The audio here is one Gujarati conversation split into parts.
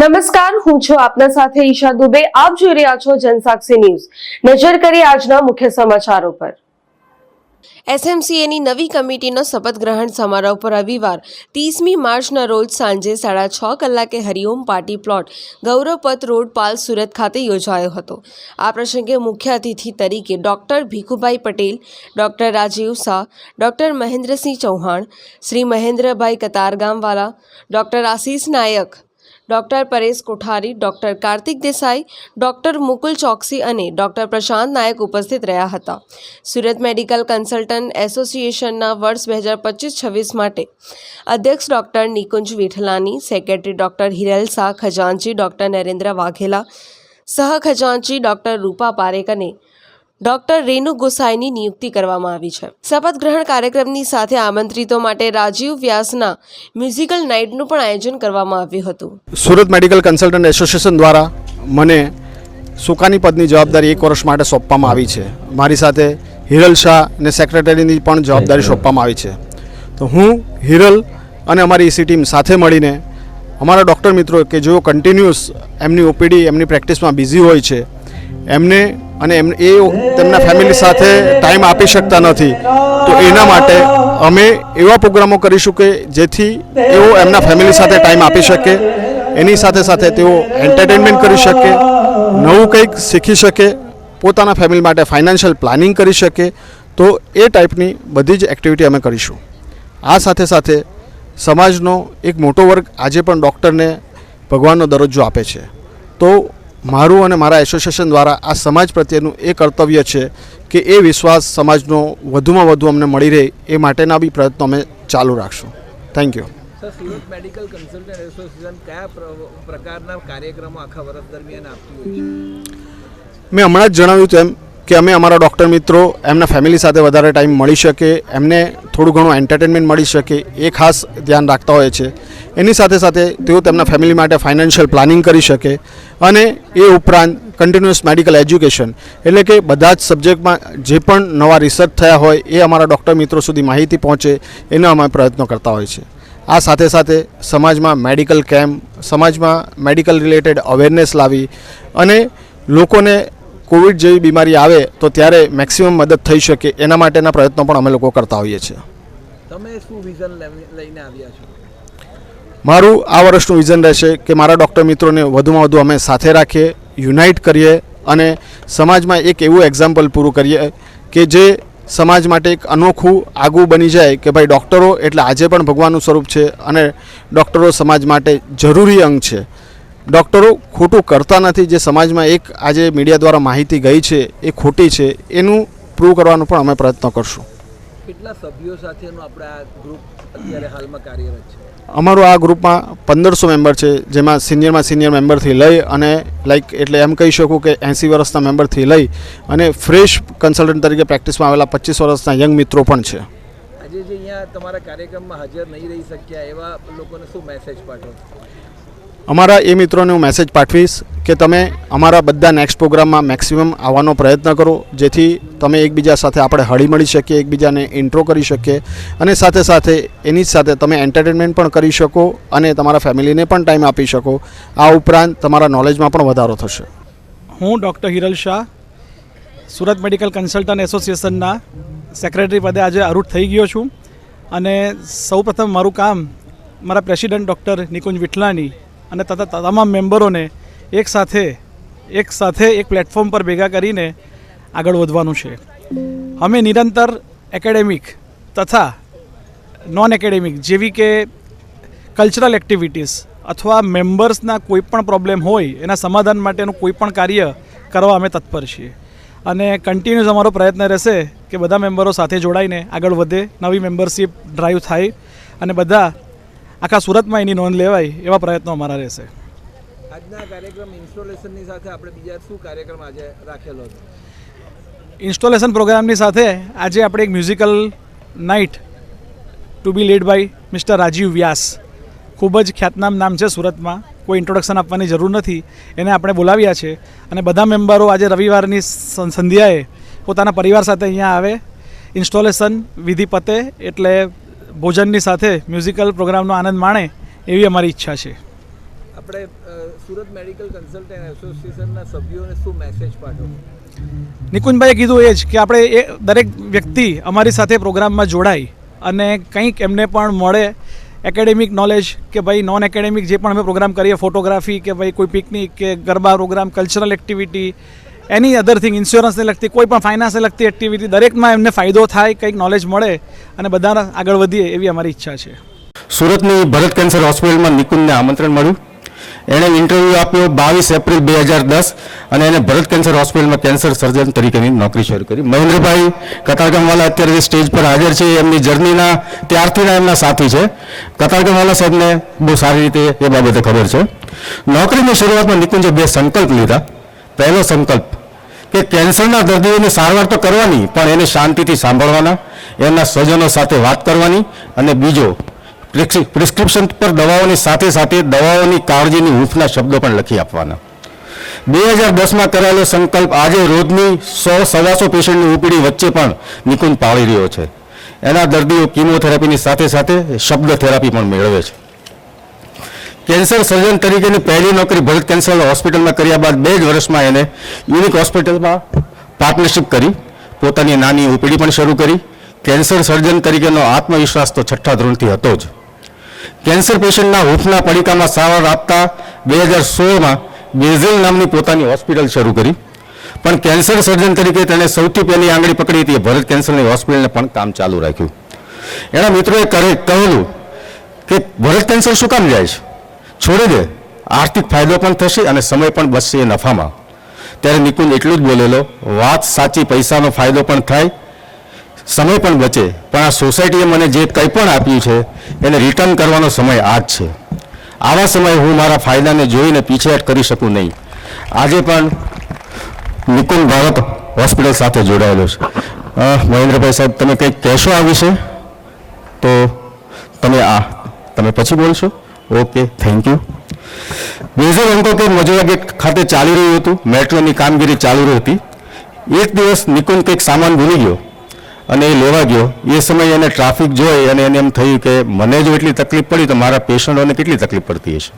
નમસ્કાર, હું છું આપના સાથે ઈશા દુબે. આપ જોઈ રહ્યા છો જનસાક્ષી ન્યૂઝ. નજર કરીએ આજના મુખ્ય સમાચારો પર. એસએમસીએની નવી કમિટીનો શપથ ગ્રહણ સમારોહ પર રવિવાર, ત્રીસમી માર્ચના રોજ સાંજે સાડા છ કલાકે Hariom party plot, Gauravpath road Pal Surat ખાતે યોજાયો હતો. આ પ્રસંગે મુખ્ય અતિથિ તરીકે doctor Bhikhubhai Patel, doctor Rajiv Shah, doctor Mahendrasinh Chauhan, Shri Mahendrabhai Katargamwala, doctor Ashish Nayak doctor Paresh Kothari, doctor Kartik Desai, doctor Mukul Choksi અને ડોક્ટર પ્રશાંત નાયક ઉપસ્થિત રહ્યા હતા. સુરત મેડિકલ કન્સલ્ટન્ટ એસોસિએશનના વર્ષ બે હજાર પચીસ છવ્વીસ માટે અધ્યક્ષ doctor Nikunj Vithlani, secretary doctor Hiral Shah ખજાનચી, doctor Narendra Vaghela, સહ ખજાનચી ડોક્ટર રૂપા પારેખ અને ડોક્ટર રેનુ ગોસાઈની નિયુક્તિ કરવામાં આવી છે. શપથ ગ્રહણ કાર્યક્રમની સાથે આમંત્રિતો માટે રાજીવ વ્યાસના મ્યુઝિકલ નાઇટનું પણ આયોજન કરવામાં આવ્યું હતું. સુરત મેડિકલ કન્સલ્ટન્ટ એસોસિએશન દ્વારા મને સુકાની પદની જવાબદારી એક વર્ષ માટે સોંપવામાં આવી છે. મારી સાથે હિરલ શાહ અને સેક્રેટરીની પણ જવાબદારી સોંપવામાં આવી છે. તો હું, હિરલ અને અમારી ઈસી ટીમ સાથે મળીને અમારા ડૉક્ટર મિત્રો કે જેઓ કન્ટિન્યુઅસ એમની ઓપીડી, એમની પ્રેક્ટિસમાં બિઝી હોય છે, એમને અને એમ એ તેમના ફેમિલી સાથે ટાઈમ આપી શકતા નથી. તો એના માટે અમે એવા પ્રોગ્રામો કરીશું કે જેથી એઓ એમના ફેમિલી સાથે ટાઈમ આપી શકે, એની સાથે સાથે તેઓ એન્ટરટેનમેન્ટ કરી શકે, નવું કંઈક શીખી શકે, પોતાના ફેમિલી માટે ફાઇનાન્શિયલ પ્લાનિંગ કરી શકે. તો એ ટાઈપની બધી જ એક્ટિવિટી અમે કરીશું. આ સાથે સાથે સમાજનો એક મોટો વર્ગ આજે પણ ડૉક્ટરને ભગવાનનો દરજ્જો આપે છે. તો મારું અને મારા એસોસિએશન દ્વારા આ સમાજ પ્રત્યેનું એ કર્તવ્ય છે કે એ વિશ્વાસ સમાજનો વધુમાં વધુ અમને મળી રહે એ માટેના બી પ્રયત્નો અમે ચાલુ રાખશું. Thank you sir Surat medical consultant association કયા પ્રકારના કાર્યક્રમો આખા વર્ષ દરમિયાન આપતી હોય છે? મેં હમણાં જ જણાવ્યું તેમ કે અમે અમારા ડૉક્ટર મિત્રો એમના ફેમિલી સાથે વધારે ટાઈમ મળી શકે એમને થોડું ઘણું એન્ટરટેનમેન્ટ મળી શકે એ ખાસ ધ્યાન રાખતા હોય છે. એની સાથે સાથે તેઓ તેમના ફેમિલી માટે ફાઇનાન્શિયલ પ્લાનિંગ કરી શકે અને એ ઉપરાંત કન્ટિન્યુઅસ મેડિકલ એજ્યુકેશન એટલે કે બધા જ સબ્જેક્ટમાં જે પણ નવા રિસર્ચ થયા હોય એ અમારા ડૉક્ટર મિત્રો સુધી માહિતી પહોંચે એના અમે પ્રયત્નો કરતા હોય છે. આ સાથે સાથે સમાજમાં મેડિકલ કેમ્પ સમાજમાં મેડિકલ રિલેટેડ અવેરનેસ લાવી અને લોકોને કોવિડ જેવી બીમારી આવે તો ત્યારે મેક્સિમમ મદદ થઈ શકે એના માટેના પ્રયત્નો પણ અમે લોકો કરતા હોઈએ છીએ. તમે શું વિઝન લઈને આવ્યા છો? મારું આ વર્ષનું વિઝન રહેશે કે મારા ડૉક્ટર મિત્રોને વધુમાં વધુ અમે સાથે રાખીએ યુનાઇટ કરીએ અને સમાજમાં એક એવું એક્ઝામ્પલ પૂરું કરીએ કે જે સમાજ માટે એક અનોખું આગવું બની જાય કે ભાઈ ડૉક્ટરો એટલે આજે પણ ભગવાનનું સ્વરૂપ છે અને ડૉક્ટરો સમાજ માટે જરૂરી અંગ છે. ડૉક્ટરો ખોટું કરતા નથી, જે સમાજમાં એક આજે મીડિયા દ્વારા માહિતી ગઈ છે, એ ખોટી છે, એનું પ્રૂવ કરવાનો પણ અમે પ્રયત્ન કરશું. કેટલા સભ્યો સાથેનો આપણે આ ગ્રુપ અત્યારે હાલમાં કાર્યરત છે? અમારું આ ગ્રુપમાં પંદરસો મેમ્બર છે જેમાં સિનિયરમાં સિનિયર મેમ્બરથી લઈ અને લાઈક એટલે એમ કહી શકું કે એંસી વર્ષના મેમ્બરથી લઈ અને ફ્રેશ કન્સલ્ટન્ટ તરીકે પ્રેક્ટિસમાં આવેલા પચીસ વર્ષના યંગ મિત્રો પણ છે. આજે જે અહીંયા તમારા કાર્યક્રમમાં હાજર નહીં રહી શક્યા એવા લોકોને શું મેસેજ પાઠવો? અમારા એ મિત્રોને હું મેસેજ પાઠવીશ કે તમે અમારા બધા નેક્સ્ટ પ્રોગ્રામમાં મેક્સિમમ આવવાનો પ્રયત્ન કરો, જેથી તમે એકબીજા સાથે આપણે હળી મળી શકીએ, એકબીજાને ઇન્ટ્રો કરી શકીએ અને સાથે સાથે એની જ સાથે તમે એન્ટરટેનમેન્ટ પણ કરી શકો અને તમારા ફેમિલીને પણ ટાઈમ આપી શકો. આ ઉપરાંત તમારા નોલેજમાં પણ વધારો થશે. હું doctor Hiral Shah, Surat medical consultant એસોસિએશનના સેક્રેટરી પદે આજે અરૂટ થઈ ગયો છું અને સૌપ્રથમ મારું કામ મારા પ્રેસિડન્ટ ડૉક્ટર નિકુંજ વિઠલાની અને તથા તમામ મેમ્બરોને એક સાથે એક સાથે એક પ્લેટફોર્મ પર ભેગા કરીને આગળ વધવાનું છે. અમે નિરંતર એકેડેમિક તથા નોન એકેડેમિક જેવી કે કલ્ચરલ એક્ટિવિટીઝ અથવા મેમ્બર્સના કોઈ પણ પ્રોબ્લેમ હોય, એના સમાધાન માટેનું કોઈ પણ કાર્ય કરવા અમે તત્પર છીએ. અને કન્ટિન્યુઅસ અમારો પ્રયત્ન રહેશે કે બધા મેમ્બરો સાથે જોડાઈને આગળ વધે, નવી મેમ્બરશીપ ડ્રાઈવ થાય અને બધા આખા સુરતમાં એની નોંધ લેવાય એવા પ્રયત્નો અમારા રહેશે. આજના કાર્યક્રમ ઇન્સ્ટોલેશનની સાથે આપણે બીજા શું કાર્યક્રમ આજે રાખેલો છે ઇન્સ્ટોલેશન પ્રોગ્રામની સાથે આજે આપણે એક musical night to be lead by mister Rajiv Vyas. ખૂબ જ ખ્યાતનામ નામ છે સુરતમાં કોઈ ઇન્ટ્રોડક્શન આપવાની જરૂર નથી એને આપણે બોલાવ્યા છે અને બધા મેમ્બરો આજે રવિવારની સંધ્યાએ પોતાના પરિવાર સાથે અહીંયા આવે. ઇન્સ્ટોલેશન વિધિ પતે એટલે ભોજનની સાથે મ્યુઝિકલ પ્રોગ્રામનો આનંદ માણે એવી અમારી ઈચ્છા છે. આપણે સુરત મેડિકલ કન્સલ્ટન્ટ એસોસિએશનના સભ્યોને શું મેસેજ પાઠવો? નિકુંજભાઈએ કીધું એ જ કે આપણે એ દરેક વ્યક્તિ અમારી સાથે પ્રોગ્રામમાં જોડાય અને કંઈક એમને પણ મળે એકેડેમિક નોલેજ કે ભાઈ નોન એકેડેમિક જે પણ અમે પ્રોગ્રામ કરીએ ફોટોગ્રાફી કે ભાઈ કોઈ પિકનિક કે garba program cultural activity any other thing ઇન્સ્યોરન્સને લગતી, કોઈ પણ ફાઇનાન્સને લગતી એક્ટિવિટી દરેકમાં એમને ફાયદો થાય, કંઈક નોલેજ મળે અને બધા આગળ વધીએ એવી અમારી ઈચ્છા છે. સુરતની ભરત કેન્સર હોસ્પિટલમાં નિકુંજને આમંત્રણ મળ્યું. એણે ઇન્ટરવ્યૂ આપ્યો બાવીસ એપ્રિલ બે હજાર દસ અને એને ભરત કેન્સર હોસ્પિટલમાં કેન્સર સર્જન તરીકેની નોકરી શરૂ કરી. મહેન્દ્રભાઈ કતારગામવાલા અત્યારે સ્ટેજ પર હાજર છે. એમની જર્નીના ત્યારથીના એમના સાથી છે. કતારગામવાલા સાહેબને બહુ સારી રીતે એ બાબતે ખબર છે. નોકરીની શરૂઆતમાં નિકુંજે બે સંકલ્પ લીધા. પહેલો સંકલ્પ કે કેન્સરના દર્દીઓની સારવાર તો કરવાની, પણ એને શાંતિથી સાંભળવાના, એમના સ્વજનો સાથે વાત કરવાની અને બીજો પ્રિસ્ક્રિપ્શન પર દવાઓની સાથે સાથે દવાઓની કાળજીની હૂંફના શબ્દો પણ લખી આપવાના. બે હજાર દસમાં કરાયેલો સંકલ્પ આજે રોજની સો, સવાસો પેશન્ટની ઉપડી વચ્ચે પણ નિકુંજ પાળી રહ્યો છે. એના દર્દીઓ કિમોથેરાપીની સાથે સાથે શબ્દ થેરાપી પણ મેળવે છે. કેન્સર સર્જન તરીકેની પહેલી નોકરી ભરત કેન્સર હોસ્પિટલમાં કર્યા બાદ બે જ વર્ષમાં એને યુનિક હોસ્પિટલમાં પાર્ટનરશિપ કરી. પોતાની નાની ઓપીડી પણ શરૂ કરી. કેન્સર સર્જન તરીકેનો આત્મવિશ્વાસ તો છઠ્ઠા ધોરણથી હતો જ. કેન્સર પેશન્ટના હૂંફના પડીકામાં સારવાર આપતા બે હજાર સોળમાં બેઝિલ નામની પોતાની હોસ્પિટલ શરૂ કરી. પણ કેન્સર સર્જન તરીકે તેણે સૌથી પહેલી આંગળી પકડી હતી ભરત કેન્સરની હોસ્પિટલને પણ કામ ચાલુ રાખ્યું. એના મિત્રોએ કરે કહેલું કે ભરત કેન્સર શું કામ જાય છે? છોડી દે આર્થિક ફાયદો પણ થશે અને સમય પણ બચશે એ નફામાં. ત્યારે નિકુંજ એટલું જ બોલેલો, વાત સાચી, પૈસાનો ફાયદો પણ થાય, સમય પણ બચે, પણ આ સોસાયટીએ મને જે કંઈ પણ આપ્યું છે, એને રિટર્ન કરવાનો સમય આ જ છે. આવા સમયે હું મારા ફાયદાને જોઈને પીછેહટ કરી શકું નહીં. આજે પણ નિકુંજ ભારત હોસ્પિટલ સાથે જોડાયેલો છે. મહેન્દ્રભાઈ સાહેબ, તમે કંઈક કહેશો આ વિશે? તો તમે આ, તમે પછી બોલશો? ઓકે થેન્ક યુ મેજર અંકો કે મજૂરા ગેટ ખાતે ચાલી રહ્યું હતું. મેટ્રોની કામગીરી ચાલુ હતી. એક દિવસ નિકુંજ કંઈક સામાન ભૂલી ગયો અને એ લેવા ગયો. એ સમયે એને ટ્રાફિક જોઈ અને એને એમ થયું કે મને જો એટલી તકલીફ પડી તો મારા પેશન્ટોને કેટલી તકલીફ પડતી હશે.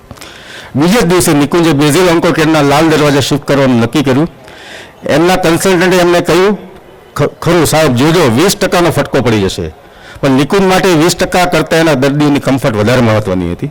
બીજે દિવસે નિકુંજે બેઝિલ અંકો કેરના લાલ દરવાજા શિફ્ટ કરવાનું નક્કી કર્યું. એમના કન્સલ્ટન્ટે એમને કહ્યું ખરું સાહેબ, જોજો, વીસ ટકાનો ફટકો પડી જશે. પણ નિકુંજ માટે વીસ ટકા કરતાં એના દર્દીઓની કમ્ફર્ટ વધારે મહત્વની હતી.